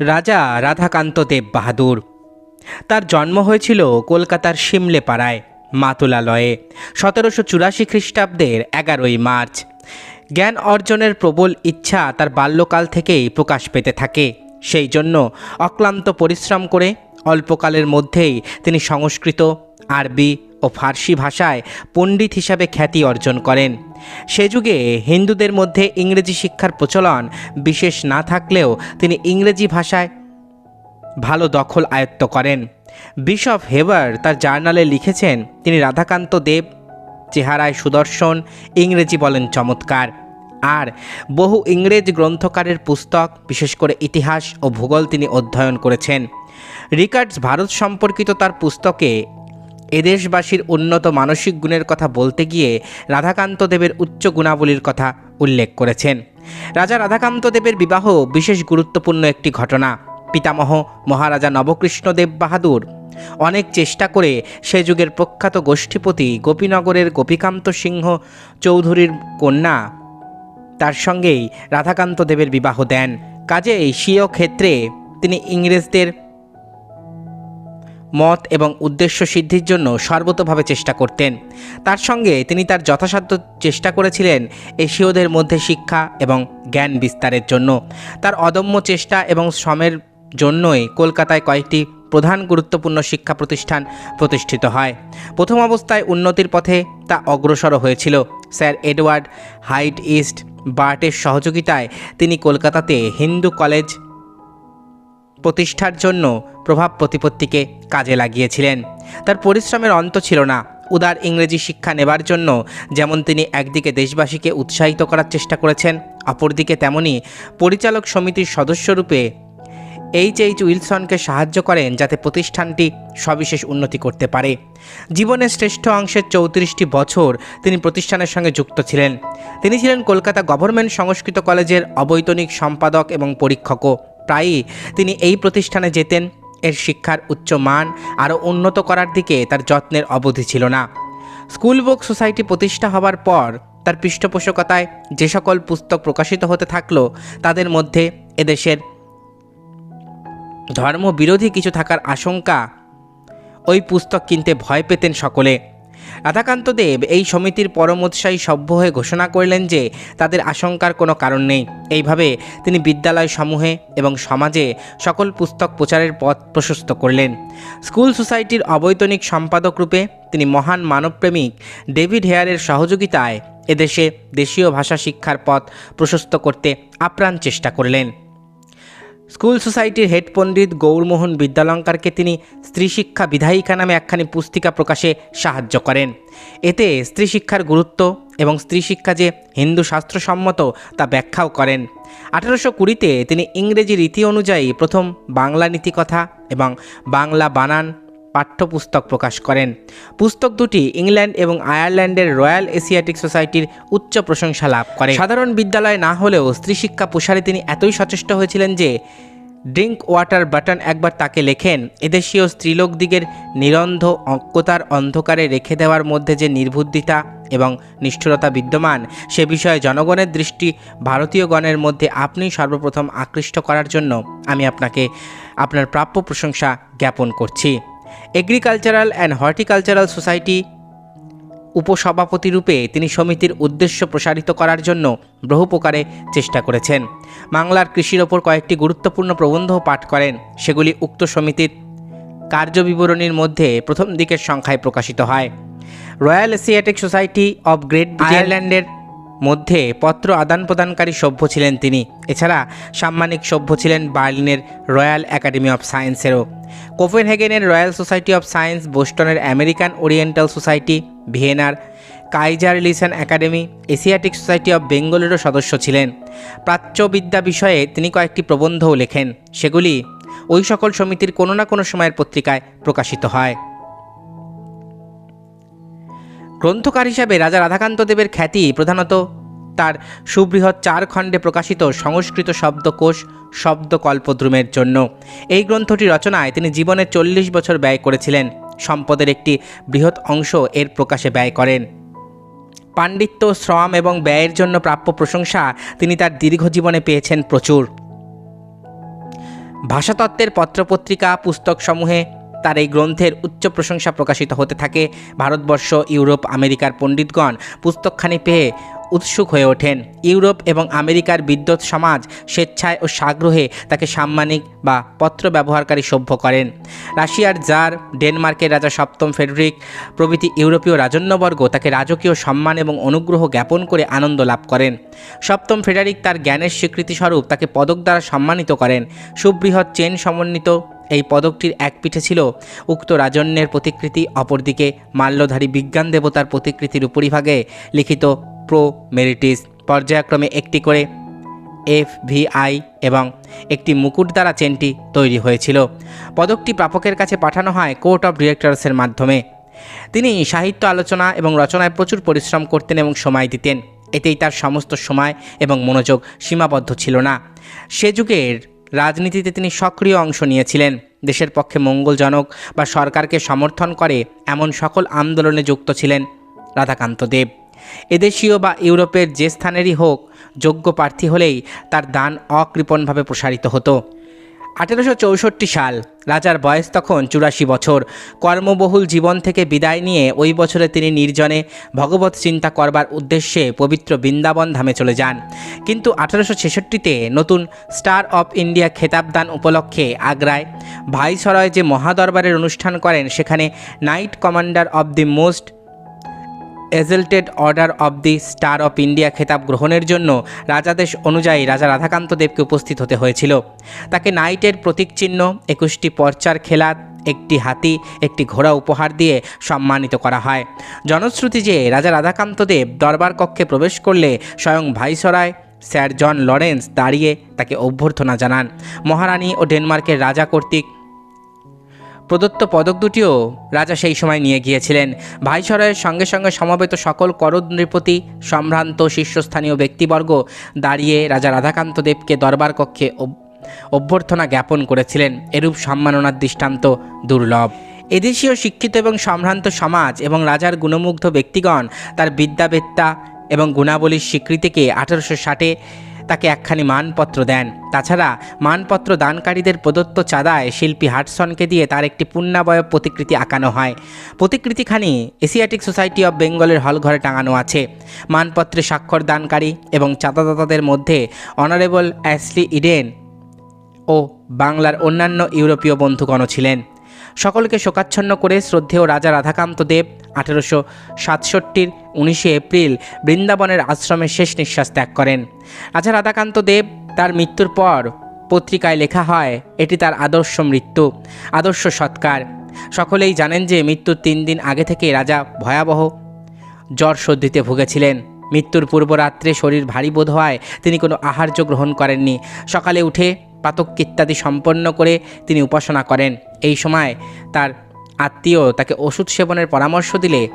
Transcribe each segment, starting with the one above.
রাজা রাধাকান্ত দেব বাহাদুর। তার জন্ম হয়েছিল কলকাতার সিমলে পাড়ায় মাতুলালয়ে, সতেরোশো চুরাশি খ্রিস্টাব্দের এগারোই মার্চ। জ্ঞান অর্জনের প্রবল ইচ্ছা তার বাল্যকাল থেকেই প্রকাশ পেতে থাকে। সেই জন্য অক্লান্ত পরিশ্রম করে অল্পকালের মধ্যেই তিনি সংস্কৃত, আরবি ও ফার্সি ভাষায় পণ্ডিত হিসাবে খ্যাতি অর্জন করেন। সে যুগে হিন্দুদের মধ্যে ইংরেজি শিক্ষার প্রচলন বিশেষ না থাকলেও তিনি ইংরেজি ভাষায় ভালো দখল আয়ত্ত করেন। বিশপ হেবার তার জার্নালে লিখেছেন, তিনি রাধাকান্ত দেব, চেহারায় সুদর্শন, ইংরেজি বলেন চমৎকার। আর বহু ইংরেজ গ্রন্থকারের পুস্তক, বিশেষ করে ইতিহাস ও ভূগোল তিনি অধ্যয়ন করেছেন। রিকার্ডস ভারত সম্পর্কিত তার পুস্তকে এদেশবাসীর উন্নত মানসিক গুণের কথা বলতে গিয়ে রাধাকান্ত দেবের উচ্চ গুণাবলীর কথা উল্লেখ করেছেন। রাজা রাধাকান্ত দেবের বিবাহ বিশেষ গুরুত্বপূর্ণ একটি ঘটনা। পিতামহ মহারাজা নবকৃষ্ণদেব বাহাদুর অনেক চেষ্টা করে সে যুগের প্রখ্যাত গোষ্ঠীপতি গোপীনগরের গোপীকান্ত সিংহ চৌধুরীর কন্যা তার সঙ্গেই রাধাকান্ত দেবের বিবাহ দেন। কাজেই স্বীয় ক্ষেত্রে তিনি ইংরেজদের মত এবং উদ্দেশ্য সিদ্ধির জন্য সর্বতভাবে চেষ্টা করতেন। তার সঙ্গে তিনি তার যথাসাধ্য চেষ্টা করেছিলেন এশীয়দের মধ্যে শিক্ষা এবং জ্ঞান বিস্তারের জন্য। তার অদম্য চেষ্টা এবং শ্রমের জন্যই কলকাতায় কয়েকটি প্রধান গুরুত্বপূর্ণ শিক্ষা প্রতিষ্ঠান প্রতিষ্ঠিত হয়। প্রথম অবস্থায় উন্নতির পথে তা অগ্রসর হয়েছিল। স্যার এডওয়ার্ড হাইট ইস্ট বার্টের সহযোগিতায় তিনি কলকাতাতে হিন্দু কলেজ প্রতিষ্ঠার জন্য প্রভাব প্রতিপত্তিকে কাজে লাগিয়েছিলেন। তার পরিশ্রমের অন্ত ছিল না। উদার ইংরেজি শিক্ষা নেবার জন্য যেমন তিনি একদিকে দেশবাসীকে উৎসাহিত করার চেষ্টা করেছেন, অপরদিকে তেমনি পরিচালক সমিতির সদস্যরূপে এইচ এইচ উইলসনকে সাহায্য করেন যাতে প্রতিষ্ঠানটি সবিশেষ উন্নতি করতে পারে। জীবনের শ্রেষ্ঠ অংশের চৌত্রিশটি বছর তিনি প্রতিষ্ঠানের সঙ্গে যুক্ত ছিলেন। তিনি ছিলেন কলকাতা গভর্নমেন্ট সংস্কৃত কলেজের অবৈতনিক সম্পাদক এবং পরীক্ষকও। প্রায়ই তিনি এই প্রতিষ্ঠানে যেতেন। এর শিক্ষার উচ্চ মান আরও উন্নত করার দিকে তার যত্নের অবধি ছিল না। স্কুল বুক সোসাইটি প্রতিষ্ঠা হবার পর তার পৃষ্ঠপোষকতায় যে সকল পুস্তক প্রকাশিত হতে থাকল, তাদের মধ্যে এদেশের ধর্মবিরোধী কিছু থাকার আশঙ্কা, ওই পুস্তক কিনতে ভয় পেতেন সকলে। রাধাকান্ত দেব এই সমিতির পরম উৎসাহী সভ্য হয়ে ঘোষণা করলেন যে তাদের আশঙ্কার কোনো কারণ নেই। এইভাবে তিনি বিদ্যালয় সমূহে এবং সমাজে সকল পুস্তক প্রচারের পথ প্রশস্ত করলেন। স্কুল সোসাইটির অবৈতনিক সম্পাদক রূপে তিনি মহান মানবপ্রেমিক ডেভিড হেয়ারের সহযোগিতায় এদেশে দেশীয় ভাষা শিক্ষার পথ প্রশস্ত করতে আপ্রাণ চেষ্টা করলেন। স্কুল সোসাইটির হেড পণ্ডিত গৌরমোহন বিদ্যালঙ্কারকে তিনি স্ত্রী শিক্ষা বিধায়িকা নামে একখানি পুস্তিকা প্রকাশে সাহায্য করেন। এতে স্ত্রী শিক্ষার গুরুত্ব এবং স্ত্রী শিক্ষা যে হিন্দু শাস্ত্রসম্মত তা ব্যাখ্যাও করেন। আঠারোশো কুড়িতে তিনি ইংরেজি রীতি অনুযায়ী প্রথম বাংলা নীতিকথা এবং বাংলা বানান পাঠ্যপুস্তক প্রকাশ করেন। পুস্তক দুটি ইংল্যান্ড এবং আয়ারল্যান্ডের রয়্যাল এশিয়াটিক সোসাইটির উচ্চ প্রশংসা লাভ করে। সাধারণ বিদ্যালয় না হলেও স্ত্রী শিক্ষা প্রসারে তিনি এতই সচেষ্ট হয়েছিলেন যে, ড্রিঙ্ক ওয়াটার বাটন একবার তাকে লেখেন, এদেশীয় স্ত্রীলোকদিগের নিরন্ধ অজ্ঞতার অন্ধকারে রেখে দেওয়ার মধ্যে যে নির্বুদ্ধিতা এবং নিষ্ঠুরতা বিদ্যমান, সে বিষয়ে জনগণের দৃষ্টি ভারতীয়গণের মধ্যে আপনি সর্বপ্রথম আকৃষ্ট করার জন্য আমি আপনাকে, আপনার প্রাপ্য প্রশংসা জ্ঞাপন করছি। এগ্রিকালচারাল অ্যান্ড হর্টিকালচারাল সোসাইটি উপসভাপতি রূপে তিনি সমিতির উদ্দেশ্য প্রসারিত করার জন্য বহু প্রকারে চেষ্টা করেছেন। বাংলার কৃষির ওপর কয়েকটি গুরুত্বপূর্ণ প্রবন্ধও পাঠ করেন। সেগুলি উক্ত সমিতির কার্যবিবরণীর মধ্যে প্রথম দিকের সংখ্যায় প্রকাশিত হয়। Royal Asiatic Society of Great আয়ারল্যান্ডের মধ্যে পত্র আদান প্রদানকারী সভ্য ছিলেন তিনি। এছাড়া সাম্মানিক সভ্য ছিলেন বার্লিনের রয়্যাল একাডেমি অফ সায়েন্সেরও। কোপেনহেগেনের রয়্যাল সোসাইটি অফ সায়েন্স, বোস্টনের আমেরিকান ওরিয়েন্টাল সোসাইটি, ভিয়েনার কাইজার লিসান একাডেমি, এশিয়াটিক সোসাইটি অফ বেঙ্গলেরও সদস্য ছিলেন। প্রাচ্যবিদ্যা বিষয়ে তিনি কয়েকটি প্রবন্ধও লেখেন। সেগুলি ওই সকল সমিতির কোনো না কোনো সময়ের পত্রিকায় প্রকাশিত হয়। গ্রন্থকার হিসাবে রাজা রাধাকান্ত দেবের খ্যাতি প্রধানত তার সুবৃহৎ চার খণ্ডে প্রকাশিত সংস্কৃত শব্দকোষ, শব্দকল্পদ্রুমের জন্য। এই গ্রন্থটি রচনায় তিনি জীবনে চল্লিশ বছর ব্যয় করেছিলেন। সম্পদের একটি বৃহৎ অংশ এর প্রকাশে ব্যয় করেন। পাণ্ডিত্য, শ্রম এবং ব্যয়ের জন্য প্রাপ্য প্রশংসা তিনি তার দীর্ঘ জীবনে পেয়েছেন প্রচুর। ভাষাতত্ত্বের পত্রপত্রিকা, পুস্তকসমূহে তার এই গ্রন্থের উচ্চ প্রশংসা প্রকাশিত হতে থাকে ভারতবর্ষ, ইউরোপ, আমেরিকার পণ্ডিতগণ পুস্তকখানি পেয়ে উৎসুক হয়ে ওঠেন। ইউরোপ এবং আমেরিকার বিদ্যুৎ সমাজ স্বেচ্ছায় ও সাগ্রহে তাকে সাম্মানিক বা পত্র ব্যবহারকারী সভ্য করেন। রাশিয়ার জার, ডেনমার্কের রাজা সপ্তম ফেডরিক প্রভৃতি ইউরোপীয় রাজন্যবর্গ তাকে রাজকীয় সম্মান এবং অনুগ্রহ জ্ঞাপন করে আনন্দ লাভ করেন। সপ্তম ফেডারিক তার জ্ঞানের স্বীকৃতিস্বরূপ তাকে পদক দ্বারা সম্মানিত করেন। সুবৃহৎ চেন সমন্বিত এই পদকটির এক পিঠে ছিল উক্ত রাজন্যের প্রতিকৃতি, অপরদিকে মাল্যধারী বিজ্ঞান দেবতার প্রতিকৃতির উপরিভাগে লিখিত প্রো মেরিটিস পর্যায়ক্রমে একটি করে এফ ভিআই এবং একটি মুকুট দ্বারা চেনটি তৈরি হয়েছিল। পদকটি প্রাপকের কাছে পাঠানো হয় কোর্ট অফ ডিরেক্টরসের মাধ্যমে। তিনি সাহিত্য আলোচনা এবং রচনায় প্রচুর পরিশ্রম করতেন এবং সময় দিতেন। এতেই তার সমস্ত সময় এবং মনোযোগ সীমাবদ্ধ ছিল না। সে যুগের রাজনীতিতে তিনি সক্রিয় অংশ নিয়েছিলেন। দেশের পক্ষে মঙ্গলজনক বা সরকারকে সমর্থন করে এমন সকল আন্দোলনে যুক্ত ছিলেন রাধাকান্ত দেব। এদেশীয় বা ইউরোপের যে স্থানেরই হোক, যোগ্য প্রার্থী হলেই তার দান অকৃপণভাবে প্রসারিত হতো। আঠেরোশো চৌষট্টি সাল রাজার বয়স তখন চুরাশি বছর। কর্মবহুল জীবন থেকে বিদায় নিয়ে ওই বছরে তিনি নির্জনে ভগবত চিন্তা করবার উদ্দেশ্যে পবিত্র বৃন্দাবন ধামে চলে যান। কিন্তু আঠেরোশো ছেষট্টিতে নতুন স্টার অফ ইন্ডিয়া খেতাবদান উপলক্ষে আগ্রায় ভাইসরয় যে মহাদরবারের অনুষ্ঠান করেন, সেখানে knight commander of the most exalted order of the star of India খেতাব গ্রহণের জন্য রাজাদেশ অনুযায়ী রাজা রাধাকান্ত দেবকে উপস্থিত হতে হয়েছিল। তাকে নাইটের প্রতীক চিহ্ন, একুশটি পর্চার খেলাত একটি হাতি, একটি ঘোড়া উপহার দিয়ে সম্মানিত করা হয়। জনশ্রুতি যে রাজা রাধাকান্ত দেব দরবার কক্ষে প্রবেশ করলে স্বয়ং ভাইসরায় স্যার জন লরেন্স দাঁড়িয়ে তাকে অভ্যর্থনা জানান। মহারানী ও ডেনমার্কের রাজা কর্তৃক প্রদত্ত পদক দুটিও রাজা সেই সময় নিয়ে গিয়েছিলেন। ভাইসরয়ের সঙ্গে সঙ্গে সমবেত সকল করদ নৃপতি, সম্ভ্রান্ত শীর্ষস্থানীয় ব্যক্তিবর্গ দাঁড়িয়ে রাজা রাধাকান্ত দেবকে দরবার কক্ষে অভ্যর্থনা জ্ঞাপন করেছিলেন। এরূপ সম্মাননার দৃষ্টান্ত দুর্লভ। এদেশীয় শিক্ষিত এবং সম্ভ্রান্ত সমাজ এবং রাজার গুণমুগ্ধ ব্যক্তিগণ তার বিদ্যাবেত্তা এবং গুণাবলীর স্বীকৃতিকে আঠারোশো ষাটে তাকে একখানি মানপত্র দেন। তাছাড়া মানপত্র দানকারীদের প্রদত্ত চাঁদায় শিল্পী হাটসনকে দিয়ে তার একটি পূর্ণাবয়ব প্রতিকৃতি আঁকানো হয়। প্রতিকৃতিখানি এশিয়াটিক সোসাইটি অব বেঙ্গলের হলঘরে টাঙানো আছে। মানপত্রে স্বাক্ষর দানকারী এবং চাঁদাদাতাদের মধ্যে অনারেবল অ্যাসলি ইডেন ও বাংলার অন্যান্য ইউরোপীয় বন্ধুগণও ছিলেন। সকলকে শোকাচ্ছন্ন করে শ্রদ্ধেয় রাজা রাধাকান্ত দেব আঠেরোশো সাতষট্টির উনিশে এপ্রিল বৃন্দাবনের আশ্রমে শেষ নিঃশ্বাস ত্যাগ করেন। রাজা রাধাকান্ত দেব তার মৃত্যুর পর পত্রিকায় লেখা হয়, এটি তার আদর্শ মৃত্যু, আদর্শ সৎকার। সকলেই জানেন যে মৃত্যুর তিন দিন আগে থেকে রাজা ভয়াবহ জ্বর সর্দিতে ভুগেছিলেন। মৃত্যুর পূর্বরাত্রে শরীর ভারী বোধ হওয়ায় তিনি কোনো আহার্য গ্রহণ করেননি। সকালে উঠে পাতক ইত্যাদি সম্পন্ন করে তিনি উপাসনা করেন। এই সময় তার আত্মীয় তাকে ওষুধ সেবনের পরামর্শ দিলে।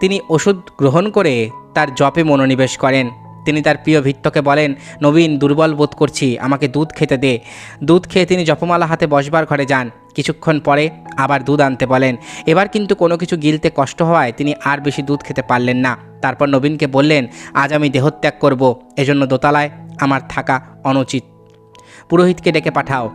তিনি ওষুধ গ্রহণ করে তার জপে মনোনিবেশ করেন। তিনি তার প্রিয় ভিত্তকে বলেন, নবীন, দুর্বল বোধ করছি, আমাকে দুধ খেতে দে। দুধ খেয়ে তিনি জপমালা হাতে বসবার ঘরে যান। কিছুক্ষণ পরে আবার দুধ আনতে বলেন, এবার কিন্তু কোনো কিছু গিলতে কষ্ট হওয়ায় তিনি আর বেশি দুধ খেতে পারলেন না। তারপর নবীনকে বললেন, আজ আমি দেহত্যাগ করব, এজন্য দোতলায় আমার থাকা অনুচিত। পুরোহিতকে ডেকে পাঠাও।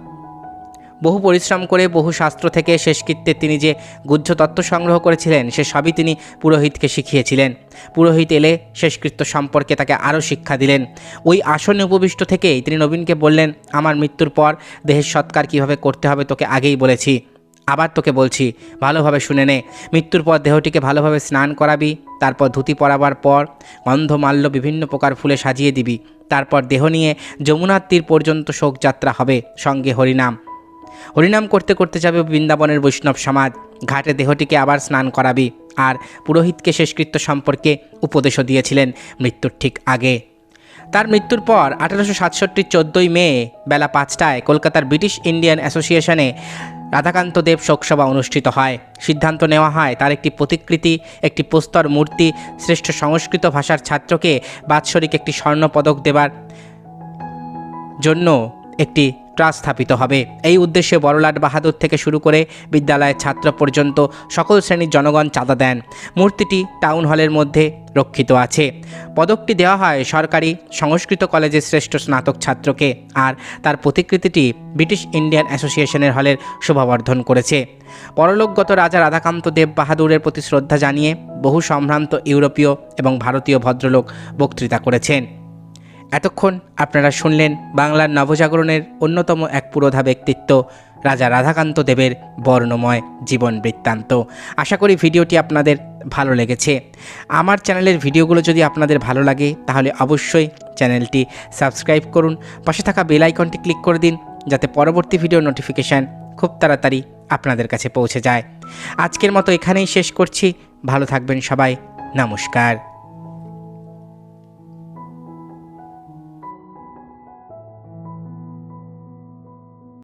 বহু পরিশ্রম করে বহু শাস্ত্র থেকে শেষকৃত্যে তিনি যে গুহ্য তত্ত্ব সংগ্রহ করেছিলেন, সে সবই তিনি পুরোহিতকে শিখিয়েছিলেন। পুরোহিত এলে শেষকৃত্য সম্পর্কে তাকে আরও শিক্ষা দিলেন। ওই আসনে উপবিষ্ট থেকেই তিনি নবীনকে বললেন, আমার মৃত্যুর পর দেহের সৎকার কীভাবে করতে হবে তোকে আগেই বলেছি। আবার তোকে বলছি, ভালোভাবে শুনে নে। মৃত্যুর পর দেহটিকে ভালোভাবে স্নান করাবি, তারপর ধুতি পরাবার পর গন্ধমাল্য বিভিন্ন প্রকার ফুলে সাজিয়ে দিবি। তারপর দেহ নিয়ে যমুনার তীর পর্যন্ত শোকযাত্রা হবে সঙ্গে হরিনাম। হরিনাম করতে করতে যাবে বৃন্দাবনের বৈষ্ণব সমাজ। ঘাটে দেহটিকে আবার স্নান করাবি। আর পুরোহিতকে শেষকৃত্য সম্পর্কে উপদেশও দিয়েছিলেন মৃত্যুর ঠিক আগে। তার মৃত্যুর পর আঠারোশো সাতষট্টির চোদ্দোই মে বেলা পাঁচটায় কলকাতার ব্রিটিশ ইন্ডিয়ান অ্যাসোসিয়েশনে রাধাকান্ত দেব শোকসভা অনুষ্ঠিত হয়। সিদ্ধান্ত নেওয়া হয়, তার একটি প্রতিকৃতি, একটি প্রস্তর মূর্তি, শ্রেষ্ঠ সংস্কৃত ভাষার ছাত্রকে বাৎসরিক একটি স্বর্ণপদক দেবার জন্য একটি ট্রাস্ট স্থাপিত হবে। এই উদ্দেশ্যে বড়লাট বাহাদুর থেকে শুরু করে বিদ্যালয়ের ছাত্র পর্যন্ত সকল শ্রেণির জনগণ চাঁদা দেন। মূর্তিটি টাউন হলের মধ্যে রক্ষিত আছে। পদকটি দেওয়া হয় সরকারি সংস্কৃত কলেজের শ্রেষ্ঠ স্নাতক ছাত্রকে আর তার প্রতিকৃতিটি ব্রিটিশ ইন্ডিয়ান অ্যাসোসিয়েশনের হলের শোভাবর্ধন করেছে। পরলোকগত রাজা রাধাকান্ত দেব বাহাদুরের প্রতি শ্রদ্ধা জানিয়ে বহু সম্ভ্রান্ত ইউরোপীয় এবং ভারতীয় ভদ্রলোক বক্তৃতা করেছেন। এতক্ষণ আপনারা শুনলেন বাংলার নবজাগরণের অন্যতম এক পুরোধা ব্যক্তিত্ব, রাজা রাধাকান্ত দেবের বর্ণময় জীবন বৃত্তান্ত। আশা করি ভিডিওটি আপনাদের ভালো লেগেছে। আমার চ্যানেলের ভিডিওগুলো যদি আপনাদের ভালো লাগে, তাহলে অবশ্যই চ্যানেলটি সাবস্ক্রাইব করুন। পাশে থাকা বেল আইকনটি ক্লিক করে দিন, যাতে পরবর্তী ভিডিও নোটিফিকেশান খুব তাড়াতাড়ি আপনাদের কাছে পৌঁছে যায়। আজকের মতো এখানেই শেষ করছি। ভালো থাকবেন সবাই। নমস্কার।